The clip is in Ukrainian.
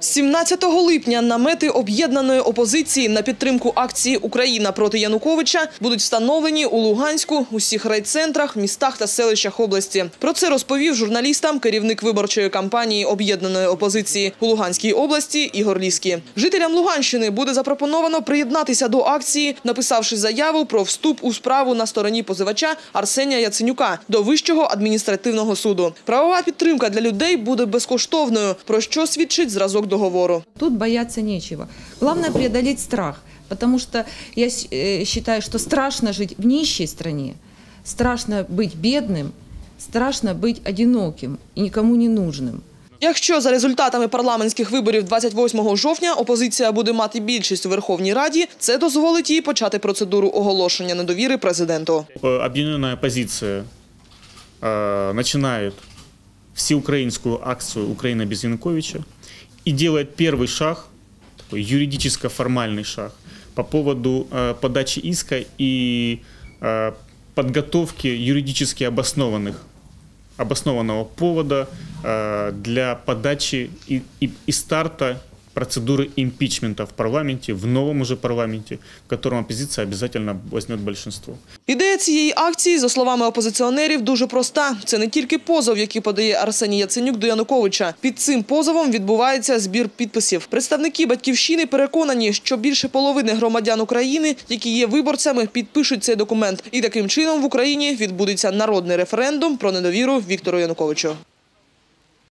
17 липня намети об'єднаної опозиції на підтримку акції Україна проти Януковича будуть встановлені у Луганську, усіх райцентрах, містах та селищах області. Про це розповів журналістам керівник виборчої кампанії об'єднаної опозиції у Луганській області Ігор Ліський. Жителям Луганщини буде запропоновано приєднатися до акції, написавши заяву про вступ у справу на стороні позивача Арсенія Яценюка до Вищого адміністративного суду. Правова підтримка для людей буде безкоштовною, про що свідчить зразок договору. Тут бояться нечего. Главное преодолеть страх, потому что я с- э, считаю, что страшно жить в нищей стране, страшно быть бедным, страшно быть одиноким и никому не нужным. Якщо за результатами парламентських виборів 28 жовтня опозиція буде мати більшість у Верховній Раді, це дозволить їй почати процедуру оголошення недовіри президенту. Э, Объединенная оппозиция э, начинает всеукраинскую акцию «Украина без Януковича» и делает первый шаг, такой юридическо-формальный шаг, по поводу э, подачи иска и э, подготовки юридически обоснованных обоснованного повода э, для подачи и, и- и старта процедуры импичмента в парламенте, в новом уже парламенте, в котором оппозиция обязательно возьмет большинство. Ідея цієї акції, за словами опозиціонерів, дуже проста. Це не тільки позов, який подає Арсеній Яценюк до Януковича. Під цим позовом відбувається збір підписів. Представники батьківщини переконані, що більше половини громадян України, які є виборцями, підпишуть цей документ. І таким чином в Україні відбудеться народний референдум про недовіру Віктору Януковичу.